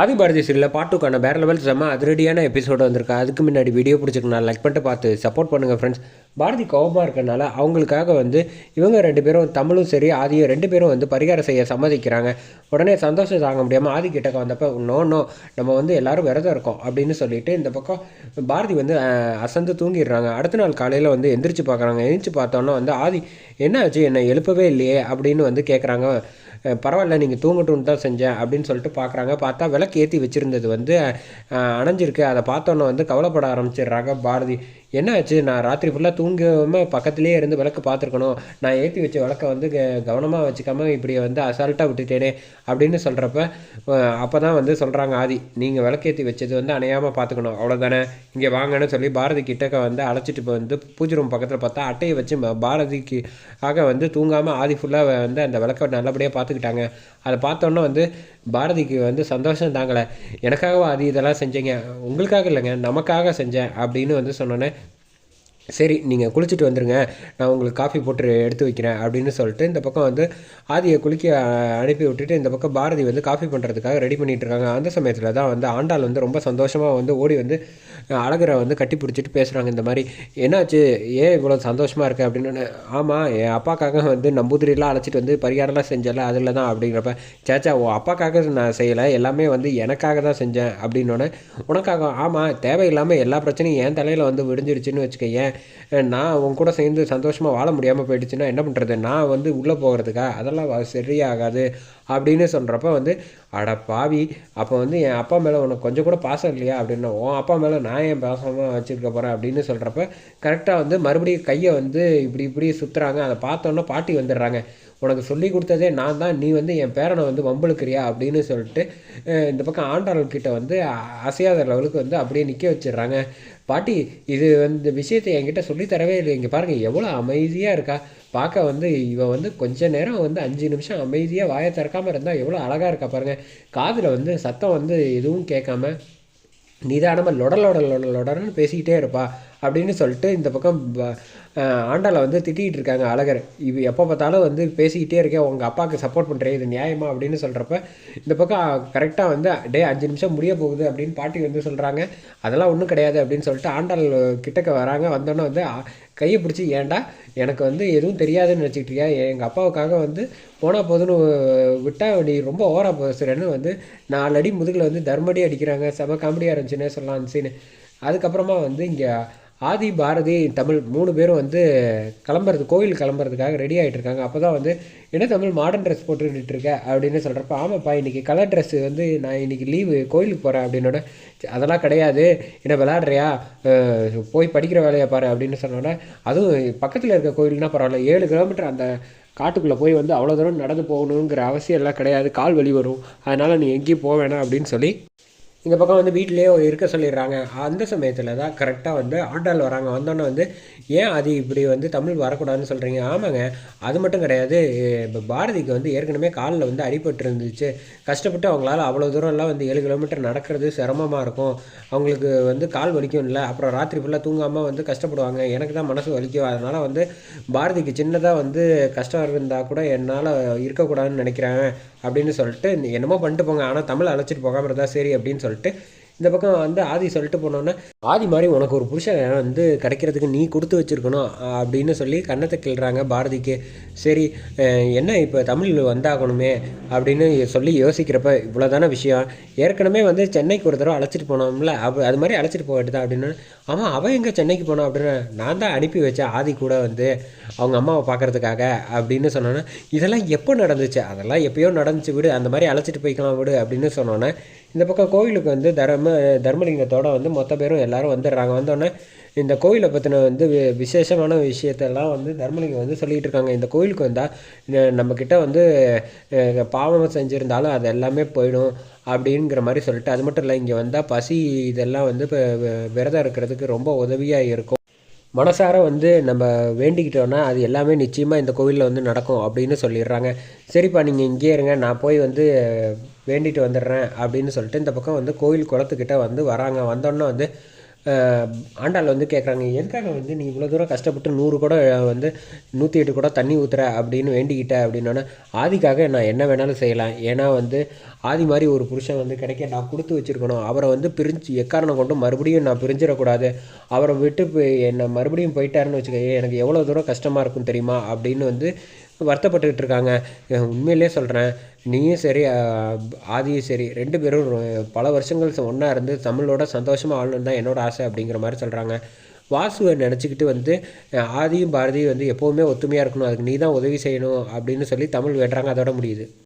ஆதி பாரதி சீரியலில் பாட்டுக்கான வேறு லெவல் செம்ம அதிரடியான எபிசோடு வந்திருக்கு. அதுக்கு முன்னாடி வீடியோ பிடிச்சிருக்கு நான் லைக் பண்ணிட்டு பார்த்து சப்போர்ட் பண்ணுங்கள் ஃப்ரெண்ட்ஸ் பாரதி கோபமாக இருக்கறனால அவங்களுக்காக வந்து இவங்க ரெண்டு பேரும் தமிழும் சரி ஆதியும் ரெண்டு பேரும் வந்து பரிகாரம் செய்ய சம்மதிக்கிறாங்க. உடனே சந்தோஷம் தாங்க முடியாமல் ஆதி கிட்டக்க வந்தப்போ நோ நோ நம்ம வந்து எல்லோரும் விரதம் இருக்கோம் அப்படின்னு சொல்லிட்டு இந்த பக்கம் பாரதி வந்து அசந்து தூங்கிடுறாங்க. அடுத்த நாள் காலையில் வந்து எந்திரிச்சு பார்க்குறாங்க எந்திரிச்சு பார்த்தோன்னா வந்து ஆதி என்ன ஆச்சு? என்னை எழுப்பவே இல்லையே அப்படின்னு வந்து கேட்குறாங்க பரவாயில்ல நீங்கள் தூங்கட்டும்னு தான் செஞ்சேன் அப்படின்னு சொல்லிட்டு பார்க்குறாங்க பார்த்தா விளக்கு ஏற்றி வச்சுருந்தது வந்து அணைஞ்சிருக்கு. அதை பார்த்தோன்னே வந்து கவலைப்பட ஆரம்பிச்சிடுறாங்க பாரதி. என்ன ஆச்சு நான் ராத்திரி ஃபுல்லாக தூங்காமல் பக்கத்துலேயே இருந்து விளக்கு பார்த்துருக்கணும். நான் ஏற்றி வச்ச விளக்கை வந்து கவனமாக வச்சுக்காம இப்படி வந்து அசால்ட்டாக விட்டுட்டேனே அப்படின்னு சொல்கிறப்ப அப்போ தான் வந்து சொல்கிறாங்க ஆதி நீங்கள் விளக்கேற்றி வச்சது வந்து அணையாமல் பார்த்துக்கணும். அவ்வளோதானே இங்கே வாங்கன்னு சொல்லி பாரதி கிட்டக்க வந்து அழைச்சிட்டு போய் வந்து பூஜை ரூம் பக்கத்தில் பார்த்தா அட்டையை வச்சு ம- பாரதிக்கு ஆக வந்து தூங்காமல் ஆதி ஃபுல்லாக வந்து அந்த விளக்கை நல்லபடியாக பார்த்துக்கிட்டாங்க. அதை பார்த்தோன்னே வந்து பாரதிக்கு வந்து சந்தோஷம் தாங்கலை. எனக்காகவா ஆதி இதெல்லாம் செஞ்சீங்க? உங்களுக்காக இல்லைங்க நமக்காக செஞ்சேன் அப்படின்னு வந்து சொன்னோன்னே சரி நீங்கள் குளிச்சுட்டு வந்துடுங்க நான் உங்களுக்கு காஃபி போட்டு எடுத்து வைக்கிறேன் அப்படின்னு சொல்லிட்டு இந்த பக்கம் வந்து ஆதியை குளிக்க அனுப்பி விட்டுட்டு இந்த பக்கம் பாரதி வந்து காஃபி பண்ணுறதுக்காக ரெடி பண்ணிகிட்ருக்காங்க இருக்காங்க. அந்த சமயத்தில் தான் வந்து ஆண்டாள் வந்து ரொம்ப சந்தோஷமாக வந்து ஓடி வந்து அழகரை வந்து கட்டி பிடிச்சிட்டு பேசுகிறாங்க இந்த மாதிரி. என்னாச்சு? ஏன் இவ்வளோ சந்தோஷமாக இருக்குது அப்படின்னு. ஆமாம் என் அப்பாக்காக வந்து நம்பூதிரிலாம் அழைச்சிட்டு வந்து பரிகாரம்லாம் செஞ்சல அதில் தான் அப்படிங்கிறப்ப சேச்சா ஓ அப்பாக்காக நான் செய்யலை. எல்லாமே வந்து எனக்காக தான் செஞ்சேன். அப்படின்னோடனே உனக்காக? ஆமாம் தேவையில்லாமல் எல்லா பிரச்சனையும் என் தலையில் வந்து விடிஞ்சிருச்சுன்னு வச்சுக்கேன் நான் உன் கூட சேர்ந்து சந்தோஷமாக வாழ முடியாமல் போயிடுச்சுன்னா என்ன பண்ணுறது நான் வந்து உள்ளே போகிறதுக்கா அதெல்லாம் சரியாகாது. அப்படின்னு சொல்கிறப்ப வந்து அட பாவி அப்போ வந்து என் அப்பா மேலே உனக்கு கொஞ்சம் கூட பாசம் இல்லையா? அப்படின்னா உன் அப்பா மேலே நான் என் பாசமாக வச்சுருக்க போகிறேன் அப்படின்னு சொல்கிறப்ப கரெக்டாக வந்து மறுபடியும் கையை வந்து இப்படி இப்படி சுற்றுறாங்க அதை பார்த்தோன்னே பாட்டி வந்துடுறாங்க. உனக்கு சொல்லி கொடுத்ததே நான் தான் நீ வந்து என் பேரனை வந்து வம்புழுக்கிறியா அப்படின்னு சொல்லிட்டு இந்த பக்கம் ஆண்டாளர்கிட்ட வந்து அசையாத லெவலுக்கு வந்து அப்படியே நிற்க வச்சிடுறாங்க. பாட்டி இது வந்து விஷயத்தை என்கிட்ட சொல்லித்தரவே இல்லை இங்கே பாருங்கள் எவ்வளோ அமைதியாக இருக்கா. பார்க்க வந்து இவன் வந்து கொஞ்ச நேரம் வந்து அஞ்சு நிமிஷம் அமைதியாக வாயை திறக்காமல் இருந்தால் எவ்வளோ அழகாக இருக்கா பாருங்கள் காதில் வந்து சத்தம் வந்து எதுவும் கேட்காம நிதானமாக லொட லொட லொட லொடன்னு பேசிக்கிட்டே இருப்பா. அப்படின்னு சொல்லிட்டு இந்த பக்கம் ப- ஆண்டாளை வந்து திட்டிகிட்டு இருக்காங்க அழகர். இது எப்போ பார்த்தாலும் வந்து பேசிக்கிட்டே இருக்கேன் உங்கள் அப்பாவுக்கு சப்போர்ட் பண்ணுறேன் இது நியாயமா அப்படின்னு சொல்கிறப்ப இந்த பக்கம் கரெக்டாக வந்து டே அஞ்சு நிமிஷம் முடிய போகுது அப்படின்னு பாட்டி வந்து சொல்கிறாங்க அதெல்லாம் ஒன்றும் கிடையாது அப்படின்னு சொல்லிட்டு ஆண்டாள் கிட்டக்க வராங்க. வந்தோன்னே வந்து கையை பிடிச்சி ஏன்டா? எனக்கு வந்து எதுவும் தெரியாதுன்னு நினச்சிக்கிட்டியா எங்கள் அப்பாவுக்காக வந்து போனால் போதுன்னு விட்டால் நீ ரொம்ப ஓவராக பேசுகிறேன்னு வந்து நாலு அடி முதுகில் வந்து தர்மடி அடிக்கிறாங்க. செம காமெடியாக இருந்துச்சுன்னே சொல்லலாம் சீனு அதுக்கப்புறமா வந்து இங்கே ஆதி பாரதி தமிழ் மூணு பேரும் வந்து கிளம்புறது கோயில் கிளம்புறதுக்காக ரெடி ஆகிட்டு இருக்காங்க. அப்போ தான் வந்து என்ன தமிழ் மாடர்ன் ட்ரெஸ் போட்டுக்கிட்டு இருக்க? அப்படின்னு சொல்கிறப்ப ஆமாப்பா இன்றைக்கி கலர் ட்ரெஸ்ஸு வந்து நான் இன்றைக்கி லீவு கோயிலுக்கு போகிறேன் அப்படின்னோட அதெல்லாம் கிடையாது. என்ன விளாட்றியா போய் படிக்கிற வேலையை பாரு அப்படின்னு சொன்னோன்னே அதுவும் பக்கத்தில் இருக்க கோயில்னா பரவாயில்ல. ஏழு கிலோமீட்டர் அந்த காட்டுக்குள்ளே போய் வந்து அவ்வளோ தூரம் நடந்து போகணுங்கிற அவசியம் எல்லாம் கிடையாது. கால் வலி வரும். அதனால் நீ எங்கேயும் போக வேணாம் அப்படின்னு சொல்லி இந்த பக்கம் வந்து வீட்டிலேயே இருக்க சொல்லிடுறாங்க. அந்த சமயத்தில் தான் கரெக்டாக வந்து ஆண்டாள் வராங்க. வந்தோன்னே வந்து ஏன் அது இப்படி வந்து தமிழ் வரக்கூடாதுன்னு சொல்கிறீங்க ஆமாங்க. அது மட்டும் கிடையாது. இப்போ பாரதிக்கு வந்து ஏற்கனவே காலில் வந்து அடிபட்டு இருந்துச்சு. கஷ்டப்பட்டு அவங்களால அவ்வளோ தூரம்லாம் வந்து ஏழு கிலோமீட்டர் நடக்கிறது சிரமமாக இருக்கும். அவங்களுக்கு வந்து கால் வலிக்கும் இல்லை அப்புறம் ராத்திரி ஃபுல்லாக தூங்காமல் வந்து கஷ்டப்படுவாங்க. எனக்கு தான் மனசு வலிக்கும். அதனால் வந்து பாரதிக்கு சின்னதாக வந்து கஷ்டம் இருந்தால் கூட என்னால் இருக்கக்கூடாதுன்னு நினைக்கிறேன். அப்படின்னு சொல்லிட்டு என்னமோ பண்ணிட்டு போங்க. ஆனால் தமிழ் அழைச்சிட்டு போகாமல் இருந்தால் சரி அப்படின்னு சொல்லிட்டு இந்த பக்கம் வந்து ஆதி சொல்லிட்டு போனோன்னே ஆதி மாதிரி உனக்கு ஒரு புருஷன் வந்து கிடைக்கிறதுக்கு நீ கொடுத்து வச்சிருக்கணும் அப்படின்னு சொல்லி கன்னத்தை கிள்றாங்க பாரதிக்கு. சரி என்ன இப்போ தமிழ் வந்தாகணுமே? அப்படின்னு சொல்லி யோசிக்கிறப்ப இவ்வளோதான விஷயம். ஏற்கனவே வந்து சென்னைக்கு ஒரு தடவை அழைச்சிட்டு போனோம்ல அப்போ அது மாதிரி அழைச்சிட்டு போக அப்படின்னு. ஆமாம் அவன் எங்கே சென்னைக்கு போனான் அப்படின்னு நான் தான் அனுப்பி வச்சேன் ஆதி கூட வந்து. அவங்க அம்மாவை பார்க்கறதுக்காக அப்படின்னு சொன்னோன்னே இதெல்லாம் எப்போ நடந்துச்சு? அதெல்லாம் எப்பயோ நடந்துச்சு விடு. அந்த மாதிரி அழைச்சிட்டு போய்க்கலாம் விடு. அப்படின்னு சொன்னோன்னே இந்த பக்கம் கோயிலுக்கு வந்து தர்ம தர்மலிங்கத்தோடு வந்து மொத்த பேரும் எல்லாரும் வந்துடுறாங்க. வந்தோடனே இந்த கோயிலை பற்றின வந்து வி- விசேஷமான விஷயத்தெல்லாம் வந்து தர்மலிங்கம் வந்து சொல்லிகிட்டு இருக்காங்க. இந்த கோயிலுக்கு வந்தால் நம்மக்கிட்ட வந்து பாவம் செஞ்சுருந்தாலும் அது எல்லாமே போயிடும் அப்படிங்கிற மாதிரி சொல்லிட்டு அது மட்டும் இல்லை இங்கே வந்தால் பசி இதெல்லாம் வந்து இப்போ விரதம் இருக்கிறதுக்கு ரொம்ப உதவியாக இருக்கும். மனசார வந்து நம்ம வேண்டிக்கிட்டோன்னா அது எல்லாமே நிச்சயமாக இந்த கோவிலில் வந்து நடக்கும் அப்படின்னு சொல்லிடுறாங்க. சரிப்பா நீங்கள் இங்கேயே இருங்க நான் போய் வந்து வேண்டிட்டு வந்துடுறேன் அப்படின்னு சொல்லிட்டு இந்த பக்கம் வந்து கோயில் குளத்துக்கிட்ட வந்து வராங்க. வந்தோன்னே வந்து ஆண்டாள் வந்து கேட்குறாங்க எதுக்காக வந்து நீ இவ்வளோ தூரம் கஷ்டப்பட்டு நூறு கூட வந்து நூற்றி எட்டு கூட தண்ணி ஊற்றுற அப்படின்னு வேண்டிக்கிட்ட? அப்படின்னோடனே ஆதிக்காக நான் என்ன வேணாலும் செய்யலாம். ஏன்னா வந்து ஆதி மாதிரி ஒரு புருஷன் வந்து கிடைக்க நான் கொடுத்து வச்சுருக்கணும். அவரை வந்து பிரிஞ்சு எக்காரணம் கொண்டு மறுபடியும் நான் பிரிஞ்சிடக்கூடாது. அவரை விட்டு என்னை மறுபடியும் போயிட்டாருன்னு வச்சுக்க எனக்கு எவ்வளோ தூரம் கஷ்டமாக இருக்கும் தெரியுமா? அப்படின்னு வந்து வருத்தப்பட்டுக்கிட்டு இருக்காங்க. உண்மையிலே சொல்கிறேன் நீயும் சரி ஆதியும் சரி ரெண்டு பேரும் பல வருஷங்கள் ஒன்றா இருந்து தமிழோட சந்தோஷமாக ஆளணும் தான் என்னோட ஆசை அப்படிங்கிற மாதிரி சொல்கிறாங்க வாசுவை நினச்சிக்கிட்டு வந்து ஆதியும் பாரதியும் வந்து எப்போவுமே ஒத்துமையாக இருக்கணும். அதுக்கு நீ தான் உதவி செய்யணும் அப்படின்னு சொல்லி தமிழ் வெட்டுறாங்க அதோட முடியுது.